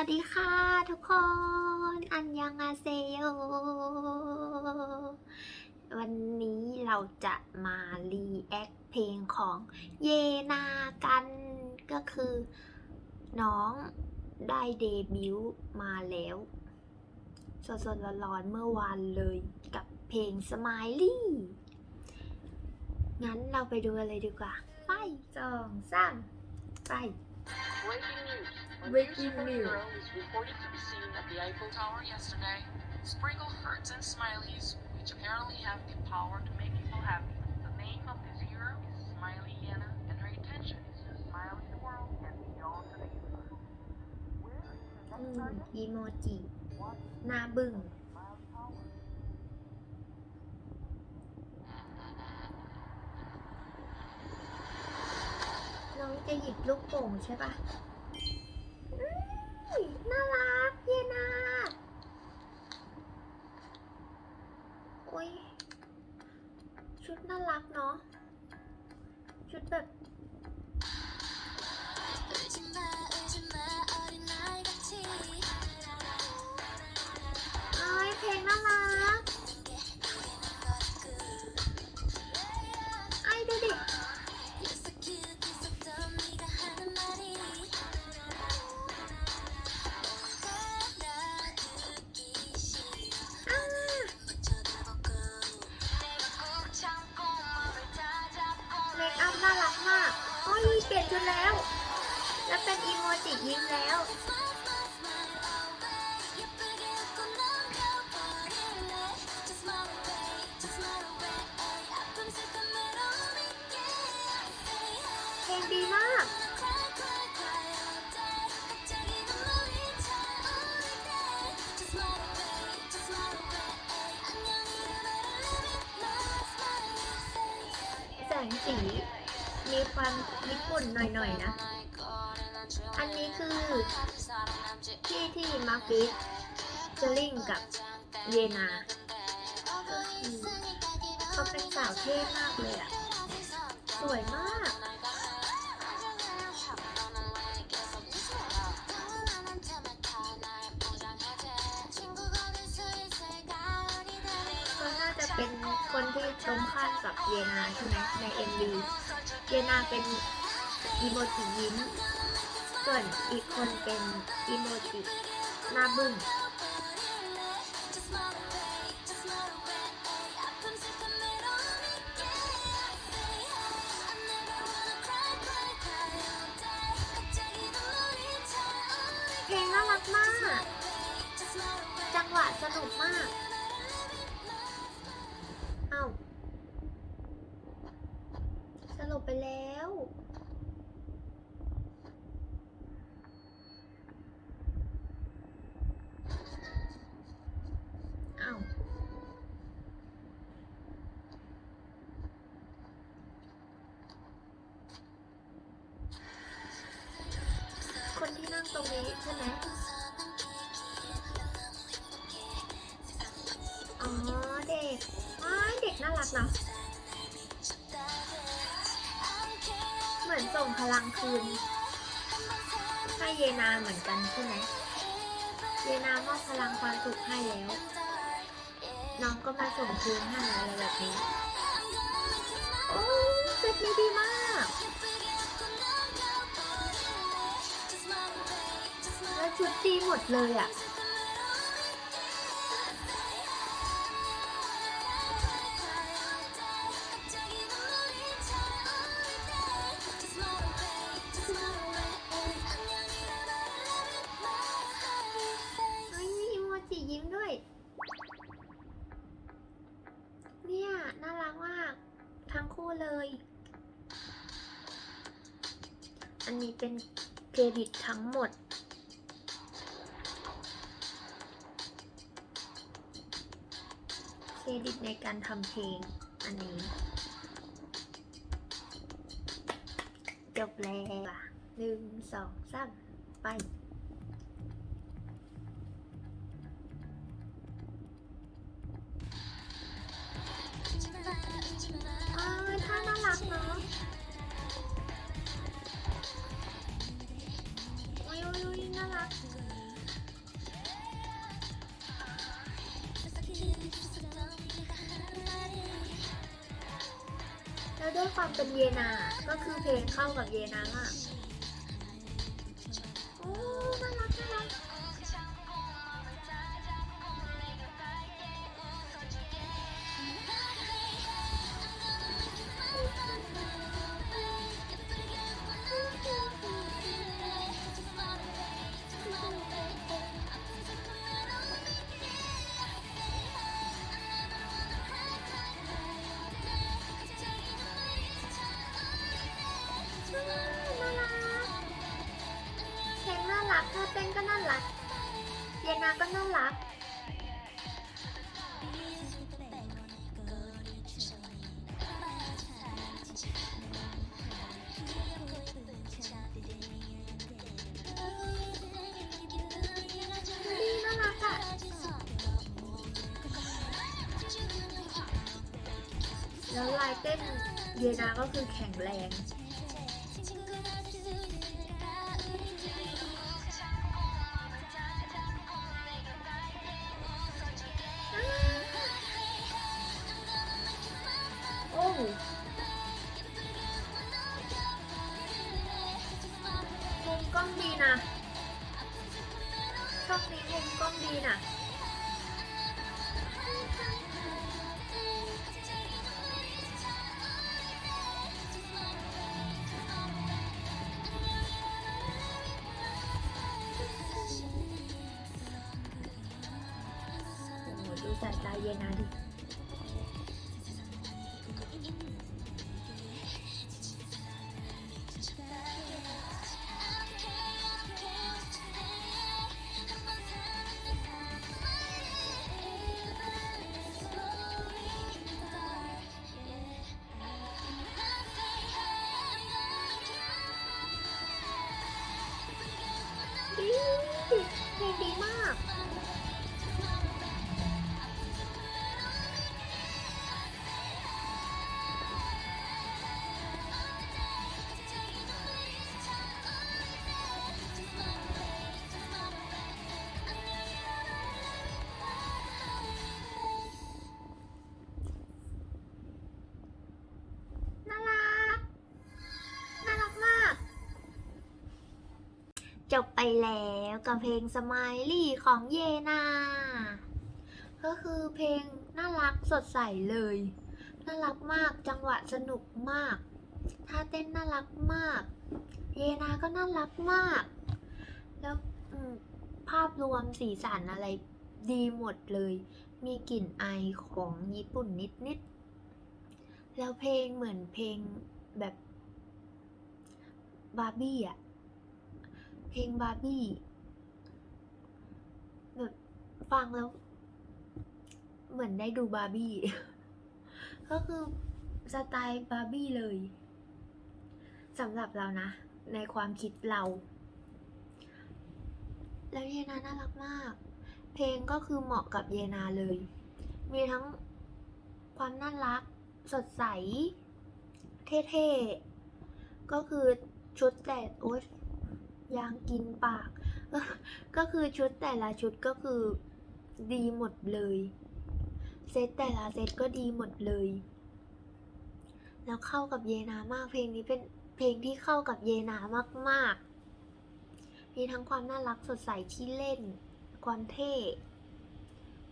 วัสดีค่ะทุกคน อันยังอาเซโย วันนี้เราจะมารีแอคเพลงของเยนากันก็คือ น้องได้เดบิวต์มาแล้วสดๆร้อนๆเมื่อวานเลยกับเพลง Smiley งั้นเราไปดูกันเลยดีกว่า ไปสองสามไป Breaking news. A Breaking new news. superhero is reported to be seen at the Eiffel Tower yesterday. Sprinkle hearts and smileys, which apparently have the power to make people happy. The name of this hero is Smiley Yana, and her intention is to smile at the world and beyond to the universe. Where is the อื next ม target? อีโมจิ What หน้าบึ้ง หยิบลูกโป่งใช่ปะน่ารักเยนาโอ้ย ชุดน่ารักเนาะ ชุดแบบ เป็นอีโมจิยิ้มแล้ว เพลงดีมาก แสงสี มีความญี่ปุ่นหน่อยๆนะ อันนี้คือที่ที่มาฟิสเจอริงกับเยนาเขาเป็นสาวเท่มากเลยอะสวยมาก ก็น่าจะเป็นคนที่ตรงข้ามกับเยนาใช่ไหมใน MV เยนาเป็นอีโมจิยิ้ม ส่วนอีกคนเป็นอีโมจิหน้าบึ้งเพลงน่ารักมาก จังหวะสนุกมาก เอ้าสรุปไปแล้ว ที่นั่งตรงนี้ใช่ไหมอ๋อเด็กว้ายเด็กน่ารักนะเหมือนส่งพลังคืนให้เยนาเหมือนกันใช่ไหมเยนามอบพลังความสุขให้แล้ว น้องก็มาส่งคืนให้อะไรแบบนี้ โอ้ยเซตนี้ดีมาก ชุดดีหมดเลยอะ เฮ้ยมีอีโมจิยิ้มด้วย เนี่ย น่ารักมาก ทั้งคู่เลย อันนี้เป็นเครดิตทั้งหมด รดิตในการทำเพลงอันนี้ จบแล้วหนึ่งสองสามไป ด้วยความเป็นเยนา ก็คือเพลงเข้ากับเยนามาก ลงน่ารักถ้าเต้นก็น่ารักเยนาก็น่ารัก ดีน่ารักอะแล้วลายเต้นเยนาก็คือแข็งแรง ดูสา ไปแล้วกับเพลง Smiley ของเยนา ก็คือเพลงน่ารักสดใสเลย น่ารักมากจังหวะสนุกมาก ท่าเต้นน่ารักมาก เยนาก็น่ารักมาก แล้วภาพรวมสีสันอะไรดีหมดเลย มีกลิ่นไอายของญี่ปุ่นนิดๆ แล้วเพลงเหมือนเพลงแบบบาร์บี้อะ ลงบาร์บี้แบบฟังแล้ว เหมือนได้ดูบาร์บี้ ก็คือสไตล์บาร์บี้เลยสำหรับเรานะ ในความคิดเรา แล้วเยนาน่ารักมาก เพลงก็คือเหมาะกับเยนาเลย มีทั้งความน่ารัก สดใส เท่ๆ ก็คือชุดแต่โอ๊ย ยางกินปาก ก็คือชุดแต่ละชุดก็คือดีหมดเลย เซตแต่ละเซตก็ดีหมดเลย แล้วเข้ากับเยนามากเพลงนี้เป็นเพลงที่เข้ากับเยนามากๆ มีทั้งความน่ารักสดใสที่เล่น ความเท่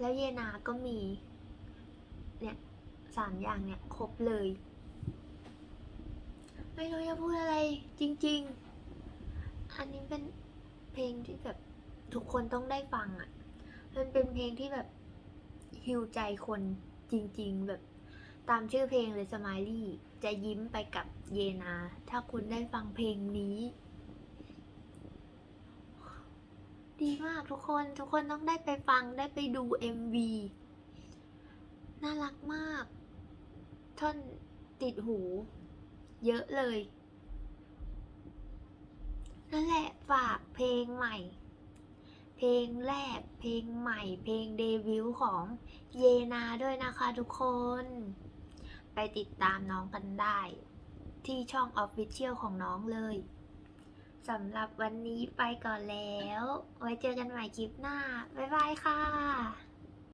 แล้วเยนาก็มี เนี่ยสามอย่างเนี่ยครบเลย ไม่รู้จะพูดอะไรจริง ๆ อันนี้เป็นเพลงที่แบบทุกคนต้องได้ฟังอะ่ะ มันเป็นเพลงที่แบบฮิวใจคนจริง ๆ แบบตามชื่อเพลงเลยสม i ลี่จะยิ้มไปกับเยนา ถ้าคุณได้ฟังเพลงนี้ ดีมากทุกคนทุกคนต้องได้ไปฟังได้ไปดู MV น่ารักมาก ท่อนติดหู เยอะเลย นั่นแหละฝากเพลงใหม่ เพลงแรก เพลงใหม่ เพลงเดบิวต์ของเยนาด้วยนะคะทุกคน ไปติดตามน้องกันได้ ที่ช่องออฟฟิเชียลของน้องเลยสำหรับวันนี้ไปก่อนแล้ว ไว้เจอกันใหม่คลิปหน้า บ๊ายบายค่ะ